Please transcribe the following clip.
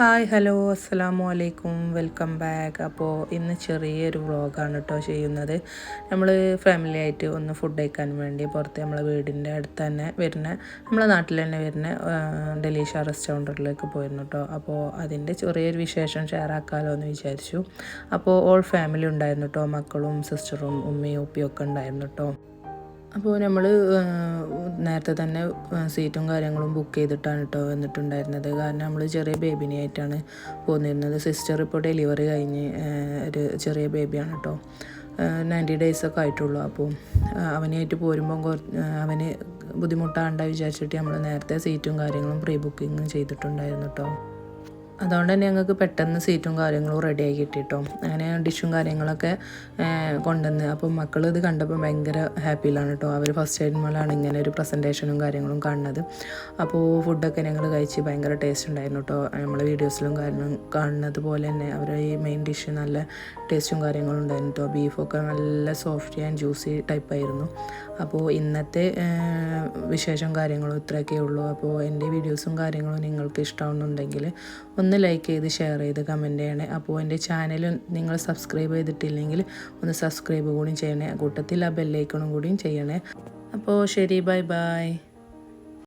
Hi hello അസ്സലാമു അലൈക്കും. Welcome back. അപ്പോൾ ഇന്ന് ചെറിയൊരു വ്ളോഗാണ് കേട്ടോ ചെയ്യുന്നത്. നമ്മൾ ഫാമിലി ആയിട്ട് ഒന്ന് ഫുഡ് കഴിക്കാൻ വേണ്ടി പുറത്ത് നമ്മളെ വീടിന്റെ അടുത്ത് തന്നെ വരുന്ന നമ്മളെ നാട്ടിൽ തന്നെ വരുന്ന ഡെലീഷ റെസ്റ്റോറന്റിലേക്ക് പോയിരുന്നു കേട്ടോ അപ്പോൾ അതിന്റെ ചെറിയൊരു വിശേഷം ഷെയർ ആക്കാമല്ലോ എന്ന് വിചാരിച്ചു. അപ്പോൾ ഓൾ ഫാമിലി ഉണ്ടായിരുന്നു കേട്ടോ മക്കളും സിസ്റ്ററും ഉമ്മയും ഉപ്പിയും ഒക്കെ ഉണ്ടായിരുന്നു കേട്ടോ അപ്പോൾ നമ്മൾ നേരത്തെ തന്നെ സീറ്റും കാര്യങ്ങളും ബുക്ക് ചെയ്തിട്ടാണ് കേട്ടോ വന്നിട്ടുണ്ടായിരുന്നത്. കാരണം നമ്മൾ ചെറിയ ബേബിനെ ആയിട്ടാണ് പോന്നിരുന്നത്. സിസ്റ്റർ ഇപ്പോൾ ഡെലിവറി കഴിഞ്ഞ് ഒരു ചെറിയ ബേബിയാണ് കേട്ടോ നയന്റി ഡേയ്സൊക്കെ ആയിട്ടുള്ളൂ. അപ്പോൾ അവനായിട്ട് പോരുമ്പം അവന് ബുദ്ധിമുട്ടാണ്ട വിചാരിച്ചിട്ട് നമ്മൾ നേരത്തെ സീറ്റും കാര്യങ്ങളും പ്രീ ബുക്കിങ്ങും ചെയ്തിട്ടുണ്ടായിരുന്നു കേട്ടോ അതുകൊണ്ട് തന്നെ ഞങ്ങൾക്ക് പെട്ടെന്ന് സീറ്റും കാര്യങ്ങളും റെഡി ആക്കി കിട്ടിട്ടോ. അങ്ങനെ ഡിഷും കാര്യങ്ങളൊക്കെ കൊണ്ടുവന്ന്. അപ്പം മക്കൾ ഇത് കണ്ടപ്പോൾ ഭയങ്കര ഹാപ്പിയിലാണ് കേട്ടോ. അവർ ഫസ്റ്റ് ടൈമിലാണ് ഇങ്ങനെ ഒരു പ്രസന്റേഷനും കാര്യങ്ങളും കാണുന്നത്. അപ്പോൾ ഫുഡൊക്കെ ഞങ്ങൾ കഴിച്ച് ഭയങ്കര ടേസ്റ്റ് ഉണ്ടായിരുന്നു കേട്ടോ. നമ്മൾ വീഡിയോസിലും കാര്യങ്ങളും കാണുന്നത് പോലെ തന്നെ അവരുടെ ഈ മെയിൻ ഡിഷ് നല്ല ടേസ്റ്റും കാര്യങ്ങളും ഉണ്ടായിരുന്നു കേട്ടോ. ബീഫൊക്കെ നല്ല സോഫ്റ്റ് ആൻഡ് ജ്യൂസി ടൈപ്പായിരുന്നു അപ്പോൾ ഇന്നത്തെ വിശേഷം കാര്യങ്ങളും ഇത്രയൊക്കെ ഉള്ളൂ. അപ്പോൾ എന്റെ വീഡിയോസും കാര്യങ്ങളും നിങ്ങൾക്ക് ഇഷ്ടമാവുന്നുണ്ടെങ്കിൽ ഒന്ന് ലൈക്ക് ചെയ്ത് ഷെയർ ചെയ്ത് കമന്റ് ചെയ്യണേ. അപ്പോൾ എന്റെ ചാനൽ നിങ്ങൾ സബ്സ്ക്രൈബ് ചെയ്തിട്ടില്ലെങ്കിൽ ഒന്ന് സബ്സ്ക്രൈബ് കൂടിയും ചെയ്യണേ. കൂട്ടത്തിൽ ആ ബെല്ലൈക്കണും കൂടിയും ചെയ്യണേ. അപ്പോൾ ശരി ബൈ ബൈ